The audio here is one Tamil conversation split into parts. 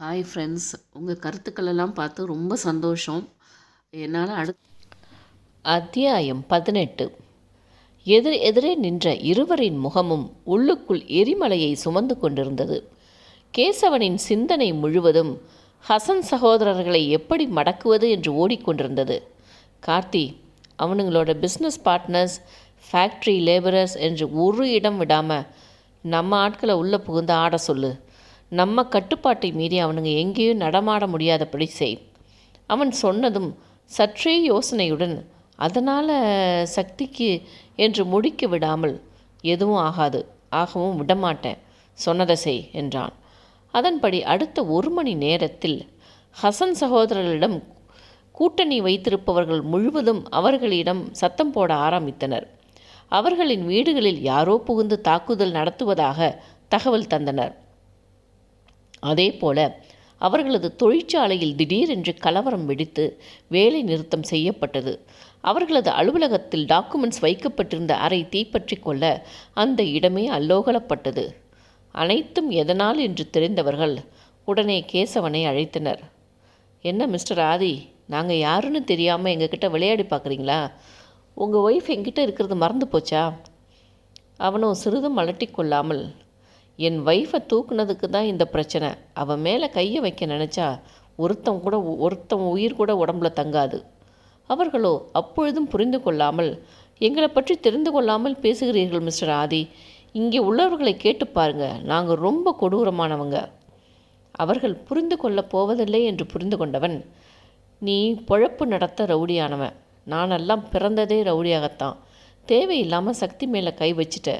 ஹாய் ஃப்ரெண்ட்ஸ் உங்கள் கருத்துக்களெல்லாம் பார்த்து ரொம்ப சந்தோஷம். என்னால் அடுத் அத்தியாயம் பதினெட்டு. எதிர் எதிரே நின்ற இருவரின் முகமும் உள்ளுக்குள் எரிமலையை சுமந்து கொண்டிருந்தது. கேசவனின் சிந்தனை முழுவதும் ஹசன் சகோதரர்களை எப்படி மடக்குவது என்று ஓடிக்கொண்டிருந்தது. கார்த்தி அவனுங்களோட பிஸ்னஸ் பார்ட்னர்ஸ் ஃபேக்ட்ரி லேபரர்ஸ் என்று ஒரு இடம் விடாமல் நம்ம ஆட்களை உள்ளே புகுந்து ஆட சொல்லு. நம்ம கட்டுப்பாட்டை மீறி அவனுங்க எங்கேயும் நடமாட முடியாதபடி செய். அவன் சொன்னதும் சற்றே யோசனையுடன் அதனால் சக்திக்கு என்று முடிக்க விடாமல் எதுவும் ஆகாது ஆகவும் விடமாட்டேன் சொன்னதை செய் என்றான். அதன்படி அடுத்த ஒரு மணி நேரத்தில் ஹசன் சகோதரர்களிடம் கூட்டணி வைத்திருப்பவர்கள் முழுவதும் அவர்களிடம் சத்தம் போட ஆரம்பித்தனர். அவர்களின் வீடுகளில் யாரோ புகுந்து தாக்குதல் நடத்துவதாக தகவல் தந்தனர். அதே போல அவர்களது தொழிற்சாலையில் திடீரென்று கலவரம் வெடித்து வேலை நிறுத்தம் செய்யப்பட்டது. அவர்களது அலுவலகத்தில் டாக்குமெண்ட்ஸ் வைக்கப்பட்டிருந்த அறை தீப்பற்றி கொள்ள அந்த இடமே அல்லோகலப்பட்டது. அனைத்தும் எதனால் என்று தெரிந்தவர்கள் உடனே கேசவனை அழைத்தனர். என்ன மிஸ்டர் ஆதி நாங்கள் யாருன்னு தெரியாமல் எங்ககிட்ட விளையாடி பார்க்குறீங்களா? உங்கள் ஒய்ஃப் எங்கிட்ட இருக்கிறது மறந்து போச்சா? அவனும் சிறிதும் அலட்டி கொள்ளாமல் என் ஒய்ஃபை தூக்குனதுக்கு தான் இந்த பிரச்சனை. அவன் மேலே கையை வைக்க நினச்சா ஒருத்தன் கூட ஒருத்தன் உயிர் கூட உடம்புல தங்காது. அவர்களோ அப்பொழுதும் புரிந்து கொள்ளாமல் எங்களை பற்றி தெரிந்து கொள்ளாமல் பேசுகிறீர்கள் மிஸ்டர் ஆதி. இங்கே உள்ளவர்களை கேட்டு பாருங்க. நாங்கள் ரொம்ப கொடூரமானவங்க. அவர்கள் புரிந்து கொள்ளப் போவதில்லை என்று புரிந்து கொண்டவன் நீ பொழப்பு நடத்த ரவுடியானவன். நானெல்லாம் பிறந்ததே ரவுடியாகத்தான். தேவையில்லாமல் சக்தி மேலே கை வச்சுட்ட.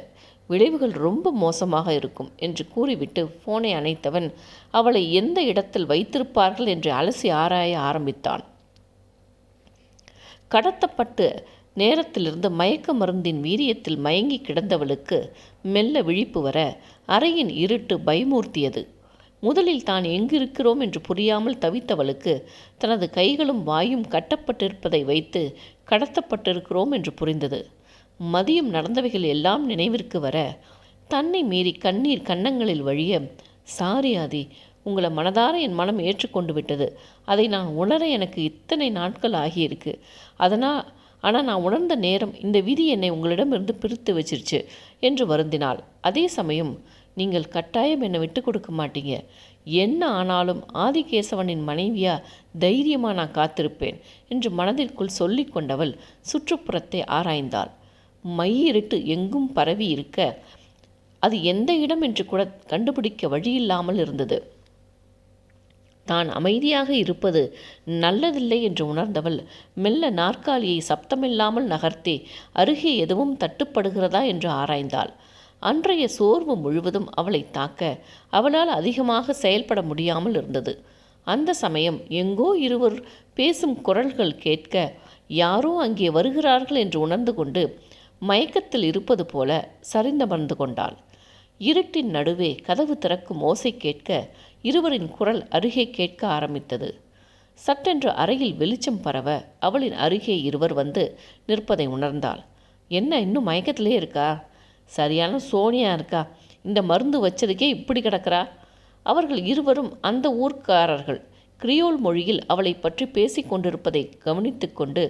விளைவுகள் ரொம்ப மோசமாக இருக்கும் என்று கூறிவிட்டு ஃபோனை அணைத்தவன் அவளை எந்த இடத்தில் வைத்திருப்பார்கள்? என்று அலசி ஆராய ஆரம்பித்தான். கடத்தப்பட்டு நேரத்திலிருந்து மயக்க மருந்தின் வீரியத்தில் மயங்கி கிடந்தவளுக்கு மெல்ல விழிப்பு வர அறையின் இருட்டு பயமூர்த்தியது முதலில் தான் எங்கிருக்கிறோம்? என்று புரியாமல் தவித்தவளுக்கு தனது கைகளும் வாயும் கட்டப்பட்டிருப்பதை வைத்து கடத்தப்பட்டிருக்கிறோம் என்று புரிந்தது. மதியம் நடந்தவைகள் எல்லாம் நினைவிற்கு வர தன்னை மீறி கண்ணீர் கன்னங்களில் வழிய சாரி ஆதி உங்களை மனதார என் மனம் ஏற்றுக்கொண்டு விட்டது. அதை நான் உணர எனக்கு இத்தனை நாட்கள் ஆகியிருக்கு. அதனால் ஆனால் நான் உணர்ந்த நேரம் இந்த விதி என்னை உங்களிடமிருந்து பிரித்து வச்சிருச்சு என்று வருந்தினாள். அதே சமயம் நீங்கள் கட்டாயம் என்னை விட்டு கொடுக்க மாட்டீங்க. என்ன ஆனாலும் ஆதிகேசவனின் மனைவியா தைரியமாக நான் காத்திருப்பேன் என்று மனதிற்குள் சொல்லிக்கொண்டவள் சுற்றுப்புறத்தை ஆராய்ந்தாள். மையிருட்டு எங்கும் பரவி இருக்க அது எந்த இடம் என்று கூட கண்டுபிடிக்க வழியில்லாமல் இருந்தது. தான் அமைதியாக இருப்பது நல்லதில்லை என்று உணர்ந்தவள் மெல்ல நாற்காலியை சப்தமில்லாமல் நகர்த்தி அருகே எதுவும் தட்டுப்படுகிறதா என்று ஆராய்ந்தாள். அன்றைய சோர்வு முழுவதும் அவளை தாக்க அவளால் அதிகமாக செயல்பட முடியாமல் இருந்தது. அந்த சமயம் எங்கோ இருவர் பேசும் குரல்கள் கேட்க யாரோ அங்கே வருகிறார்கள் என்று உணர்ந்து கொண்டு மயக்கத்தில் இருப்பது போல சரிந்தமர்ந்து கொண்டாள். இருட்டின் நடுவே கதவு திறக்கும் ஓசை கேட்க இருவரின் குரல் அருகே கேட்க ஆரம்பித்தது. சட்டென்று அறையில் வெளிச்சம் பரவ அவளின் அருகே இருவர் வந்து நிற்பதை உணர்ந்தாள். என்ன இன்னும் மயக்கத்திலே இருக்கா? சரியான சோனியா இருக்கா? இந்த மருந்து வச்சதுக்கே இப்படி கிடக்கிறா? அவர்கள் இருவரும் அந்த ஊர்க்காரர்கள். கிரியோல் மொழியில் அவளை பற்றி பேசிக் கொண்டிருப்பதை கவனித்து கொண்டு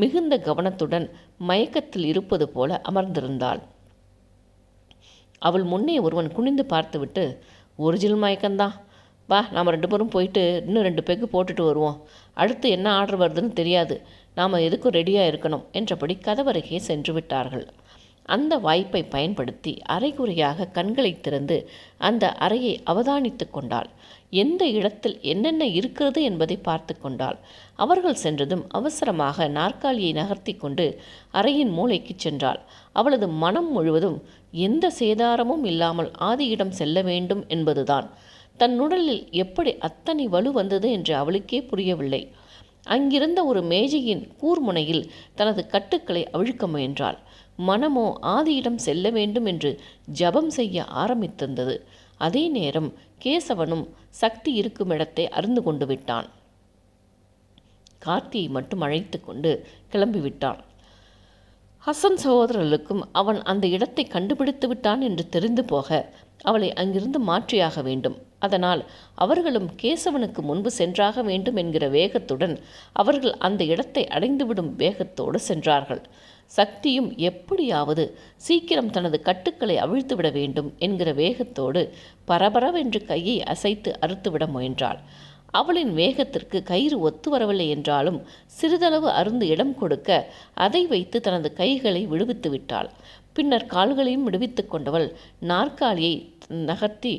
மிகுந்த கவனத்துடன் மயக்கத்தில் இருப்பது போல அமர்ந்திருந்தாள். அவள் முன்னே ஒருவன் குனிந்து பார்த்துவிட்டு ஒரிஜினல் மயக்கம்தான். வா நாம் ரெண்டு பேரும் போயிட்டு இன்னும் ரெண்டு பெக்கு போட்டுட்டு வருவோம். அடுத்து என்ன ஆர்டர் வருதுன்னு தெரியாது. நாம் எதுக்கும் ரெடியாக இருக்கணும் என்றபடி கதவருகே சென்று விட்டார்கள். அந்த வாய்ப்பை பயன்படுத்தி அரைகுறையாக கண்களை திறந்து அந்த அறையை அவதானித்து கொண்டாள். எந்த இடத்தில் என்னென்ன இருக்கிறது என்பதை பார்த்து கொண்டாள். அவர்கள் சென்றதும் அவசரமாக நாற்காலியை நகர்த்தி கொண்டு அறையின் மூளைக்கு சென்றாள். அவளது மனம் முழுவதும் எந்த சேதாரமும் இல்லாமல் ஆதியிடம் செல்ல வேண்டும் என்பதுதான். தன் உடலில் எப்படி அத்தனை வலு வந்தது என்று அவளுக்கே புரியவில்லை. அங்கிருந்த ஒரு மேஜையின் கூர்முனையில் தனது கட்டுக்களை அவிழ்க்க முயன்றாள். மனமோ ஆதியிடம் செல்ல வேண்டும் என்று ஜபம் செய்ய ஆரம்பித்திருந்தது. அதே நேரம் கேசவனும் சக்தி இருக்கும் இடத்தை அறிந்து கொண்டு விட்டான். கார்த்தியை மட்டும் அழைத்து கொண்டு கிளம்பிவிட்டான். ஹசன் சகோதரர்களுக்கும் அவன் அந்த இடத்தை கண்டுபிடித்து விட்டான் என்று தெரிந்து போக அவளை அங்கிருந்து மாற்றியாக வேண்டும். அதனால் அவர்களும் கேசவனுக்கு முன்பு சென்றாக வேண்டும் என்கிற வேகத்துடன் அவர்கள் அந்த இடத்தை அடைந்துவிடும் வேகத்தோடு சென்றார்கள். சக்தியும் எப்படியாவது சீக்கிரம் தனது கட்டுக்களை அவிழ்த்துவிட வேண்டும் என்கிற வேகத்தோடு பரபரவென்று கையை அசைத்து அறுத்துவிட முயன்றாள். அவளின் வேகத்திற்கு கயிறு ஒத்து வரவில்லை என்றாலும் சிறிதளவு அருந்து இடம் கொடுக்க அதை வைத்து தனது கைகளை விடுவித்து விட்டாள். பின்னர் கால்களையும் விடுவித்து கொண்டவள் நாற்காலியை நகர்த்தி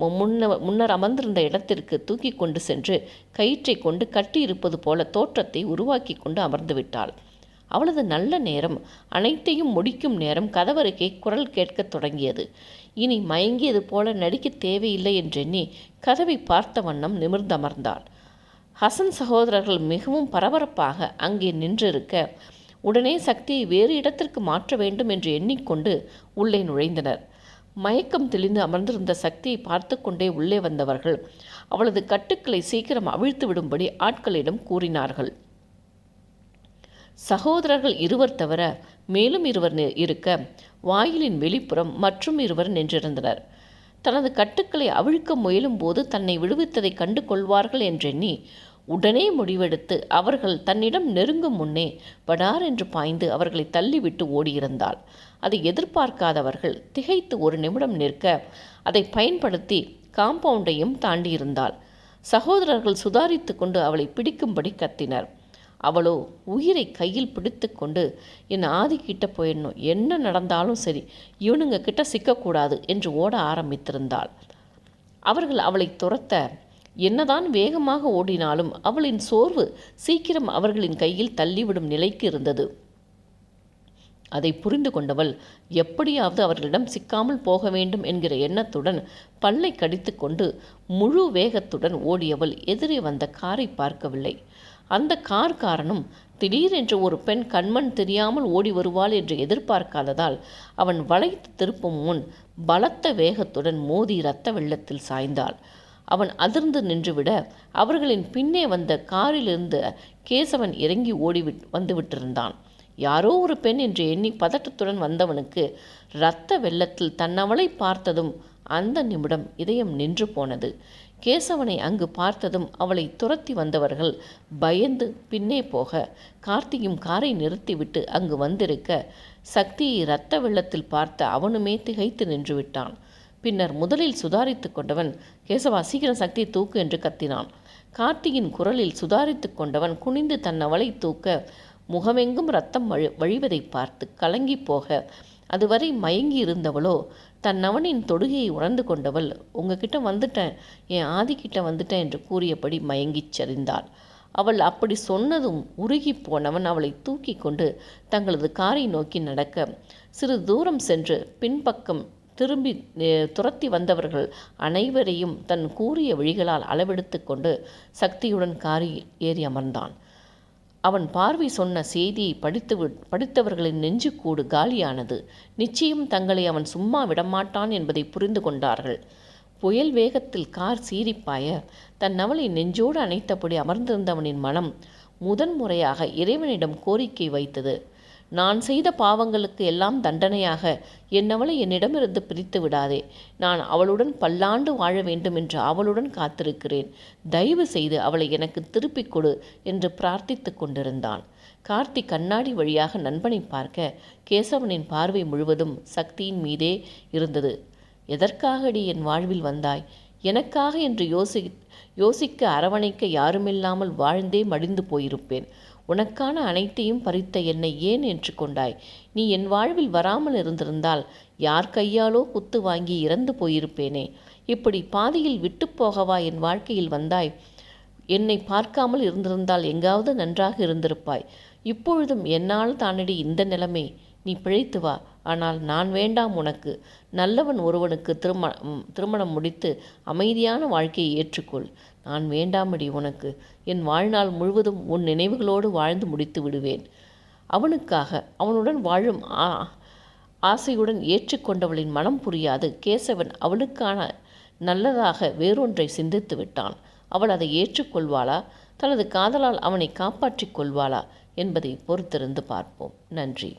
முன்ன முன்னர் அமர்ந்திருந்த இடத்திற்கு தூக்கி கொண்டு சென்று கயிற்றை கொண்டு கட்டியிருப்பது போல தோற்றத்தை உருவாக்கி கொண்டு அமர்ந்து விட்டாள். அவளது நல்ல நேரம் அனைத்தையும் முடிக்கும் நேரம் கதவருகே குரல் கேட்கத் தொடங்கியது. இனி மயங்கியது போல நடிக்க தேவையில்லை என்றெண்ணி கதவை பார்த்த வண்ணம் நிமிர்ந்தமர்ந்தாள். ஹசன் சகோதரர்கள் மிகவும் பரபரப்பாக அங்கே நின்றிருக்க உடனே சக்தியை வேறு இடத்திற்கு மாற்ற வேண்டும் என்று எண்ணிக்கொண்டு உள்ளே நுழைந்தனர். மயக்கம் தெளிந்து அமர்ந்திருந்த சக்தியை பார்த்து கொண்டே உள்ளே வந்தவர்கள் அவளது கட்டுக்களை சீக்கிரம் அவிழ்த்து விடும்படி ஆட்களிடம் கூறினார்கள். சகோதரர்கள் இருவர் தவிர மேலும் இருவர் இருக்க வாயிலின் வெளிப்புறம் மற்றும் இருவர் நின்றிருந்தனர். தனது கட்டுக்களை அவிழ்க்க முயலும்போது தன்னை விடுவித்ததை கண்டு கொள்வார்கள் என்றெண்ணி உடனே முடிவெடுத்து அவர்கள் தன்னிடம் நெருங்கும் முன்னே படார் என்று பாய்ந்து அவர்களை தள்ளிவிட்டு ஓடியிருந்தாள். அதை எதிர்பார்க்காதவர்கள் திகைத்து ஒரு நிமிடம் நிற்க அதை பயன்படுத்தி காம்பவுண்டையும் தாண்டியிருந்தாள். சகோதரர்கள் சுதாரித்து கொண்டு அவளை பிடிக்கும்படி கத்தினர். அவளோ உயிரை கையில் பிடித்து கொண்டு என் ஆதி கிட்ட போயிடணும். என்ன நடந்தாலும் சரி இவனுங்க கிட்ட சிக்கக்கூடாது என்று ஓட ஆரம்பித்திருந்தாள். அவர்கள் அவளை துரத்த என்னதான் வேகமாக ஓடினாலும் அவளின் சோர்வு சீக்கிரம் அவர்களின் கையில் தள்ளிவிடும் நிலைக்கு இருந்தது. அதை புரிந்து கொண்டவள் எப்படியாவது அவர்களிடம் சிக்காமல் போக வேண்டும் என்கிற எண்ணத்துடன் பல்லை கடித்து கொண்டு முழு வேகத்துடன் ஓடியவள் எதிரே வந்த காரை பார்க்கவில்லை. அந்த கார் காரணம் திடீரென்று ஒரு பெண் கண்மண் தெரியாமல் ஓடி வருவாள் என்று எதிர்பார்க்காததால் அவன் வளைத்து திருப்பும் முன் பலத்த வேகத்துடன் மோதி இரத்த வெள்ளத்தில் சாய்ந்தாள். அவன் அதிர்ந்து நின்றுவிட அவர்களின் பின்னே வந்த காரிலிருந்து கேசவன் இறங்கி ஓடி வந்துவிட்டிருந்தான் யாரோ ஒரு பெண் என்று எண்ணி பதட்டத்துடன் வந்தவனுக்கு இரத்த வெள்ளத்தில் தன்னவளை பார்த்ததும் அந்த நிமிடம் இதயம் நின்று போனது. கேசவனை அங்கு பார்த்ததும் அவளை துரத்தி வந்தவர்கள் பயந்து பின்னே போக கார்த்தியும் காரை நிறுத்திவிட்டு அங்கு வந்திருக்க சக்தியை இரத்த வெள்ளத்தில் பார்த்த அவனுமே திகைத்து நின்று விட்டான் பின்னர் முதலில் சுதாரித்து கொண்டவன் கேசவா சீக்கிரம் சக்தியை தூக்கு என்று கத்தினான். கார்த்தியின் குரலில் சுதாரித்து கொண்டவன் குனிந்து தன் அவளை தூக்க முகமெங்கும் ரத்தம் வழி வழிவதை பார்த்து கலங்கி போக அதுவரை மயங்கி இருந்தவளோ தன் அவனின் தொடுகையை உணர்ந்து கொண்டவள் உங்ககிட்ட வந்துட்டேன் என் ஆதிக்கிட்ட வந்துட்டேன் என்று கூறியபடி மயங்கிச் சரிந்தாள். அவள் அப்படி சொன்னதும் உருகி போனவன் அவளை தூக்கி கொண்டு தங்களது காரை நோக்கி நடக்க சிறு தூரம் சென்று பின்பக்கம் திரும்பி துரத்தி வந்தவர்கள் அனைவரையும் தன் கூறிய வழிகளால் அளவெடுத்து கொண்டு சக்தியுடன் காரில் ஏறி அமர்ந்தான். அவன் பார்வை சொன்ன செய்தியை படித்து படித்தவர்களின் நெஞ்சுக்கூடு காலியானது. நிச்சயம் தங்களை அவன் சும்மா விடமாட்டான் என்பதை புரிந்து கொண்டார்கள். புயல் வேகத்தில் கார் சீரிப்பாய தன் அவளை நெஞ்சோடு அணைத்தபடி அமர்ந்திருந்தவனின் மனம் முதன் முறையாக இறைவனிடம் கோரிக்கை வைத்தது. நான் செய்த பாவங்களுக்கு எல்லாம் தண்டனையாக. என்னவளை என்னிடமிருந்து பிரித்து விடாதே. நான் அவளுடன் பல்லாண்டு வாழ வேண்டும் என்று அவளுடன் காத்திருக்கிறேன். தயவு செய்து அவளை எனக்கு திருப்பிக் கொடு என்று பிரார்த்தித்து கொண்டிருந்தான். கார்த்தி கண்ணாடி வழியாக நண்பனை பார்க்க கேசவனின் பார்வை முழுவதும் சக்தியின் மீதே இருந்தது. எதற்காகடி என் வாழ்வில் வந்தாய்? எனக்காக? என்று யோசி யோசிக்க அரவணைக்க யாருமில்லாமல் வாழ்ந்தே மடிந்து போயிருப்பேன். உனக்கான அனைத்தையும் பறித்த என்னை ஏன் என்று கொண்டாய்? நீ என் வாழ்வில் வராமல் இருந்திருந்தால் யார் கையாலோ குத்து வாங்கி இறந்து போயிருப்பேனே. இப்படி பாதியில் விட்டு போகவா என் வாழ்க்கையில் வந்தாய்? என்னை பார்க்காமல் இருந்திருந்தால் எங்காவது நன்றாக இருந்திருப்பாய். இப்பொழுதும் என்னால் தானடி இந்த நிலைமை. நீ பிழைத்து வா. ஆனால் நான் வேண்டாம் உனக்கு. நல்லவன் ஒருவனுக்கு திருமணம் திருமணம் முடித்து அமைதியான வாழ்க்கையை ஏற்றுக்கொள். நான் வேண்டாமடி உனக்கு. என் வாழ்நாள் முழுவதும் உன் நினைவுகளோடு வாழ்ந்து முடித்து விடுவேன். அவனுக்காக அவனுடன் வாழும் ஆ ஆசையுடன் ஏற்றுக்கொண்டவளின் மனம் புரியாது. கேசவன் அவளுக்கான நல்லதாக வேறொன்றை சிந்தித்து விட்டான். அவள் அதை ஏற்றுக்கொள்வாளா? தனது காதலால் அவனை காப்பாற்றிக் கொள்வாளா? என்பதை பொறுத்திருந்து பார்ப்போம். நன்றி.